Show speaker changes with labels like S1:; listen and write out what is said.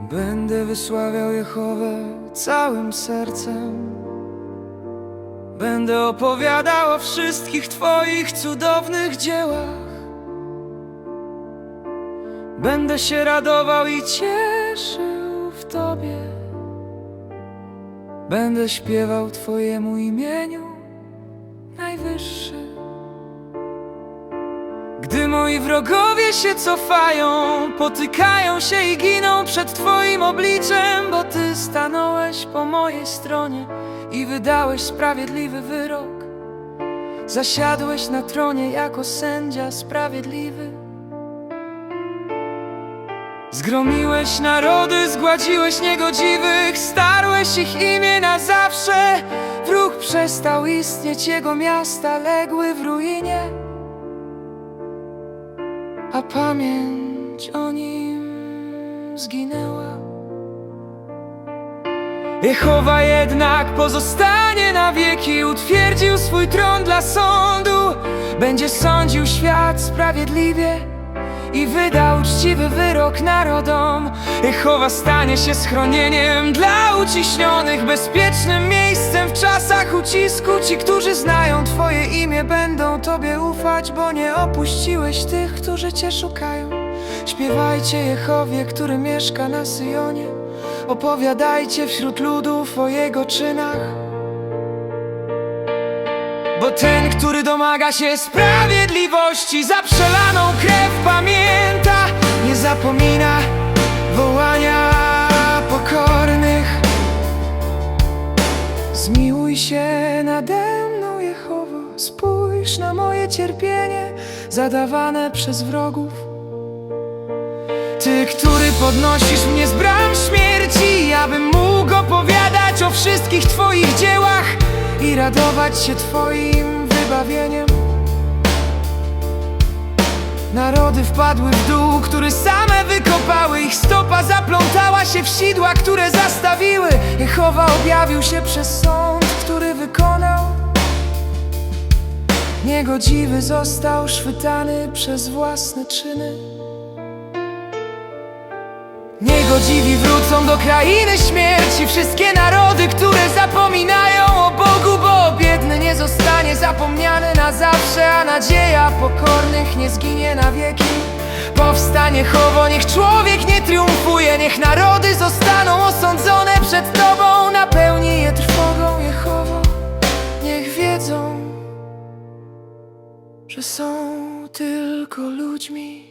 S1: Będę wysławiał Jehowę całym sercem. Będę opowiadał o wszystkich Twoich cudownych dziełach. Będę się radował i cieszył w Tobie. Będę śpiewał Twojemu imieniu najwyższy. Gdy moi wrogowie się cofają, potykają się i giną przed Twoim obliczem, bo Ty stanąłeś po mojej stronie i wydałeś sprawiedliwy wyrok. Zasiadłeś na tronie jako sędzia sprawiedliwy. Zgromiłeś narody, zgładziłeś niegodziwych, starłeś ich imię na zawsze. Wróg przestał istnieć, jego miasta legły w ruinie a pamięć o nim zginęła. Jehowa jednak pozostanie na wieki, utwierdził swój tron dla sądu, będzie sądził świat sprawiedliwie i wydał uczciwy wyrok narodom. Jehowa stanie się schronieniem dla uciśnionych, bezpiecznym miejscem w czasach ucisku. Ci, którzy znają Twoje imię, będą Tobie ufać, bo nie opuściłeś tych, którzy Cię szukają. Śpiewajcie Jehowie, który mieszka na Syjonie, opowiadajcie wśród ludów o Jego czynach. Bo ten, który domaga się sprawiedliwości Za przelaną krew pamięta Nie zapomina wołania pokornych. Zmiłuj się nade mną, Jehowo Spójrz na moje cierpienie Zadawane przez wrogów. Ty, który podnosisz mnie z bram śmierci Abym mógł opowiadać o wszystkich Twoich I radować się Twoim wybawieniem. Narody wpadły w dół, który same wykopały. Ich stopa zaplątała się w sidła, które zastawiły. Jehowa objawił się przez sąd, który wykonał. Niegodziwy został szwytany przez własne czyny Niegodziwi wrócą do krainy śmierci Wszystkie narody, które zapominają o Bogu Bo biedny nie zostanie zapomniany na zawsze A nadzieja pokornych nie zginie na wieki. Powstanie chowo, niech człowiek nie triumfuje Niech narody zostaną osądzone przed Tobą Napełnij je trwogą Jehowo Niech wiedzą, że są tylko ludźmi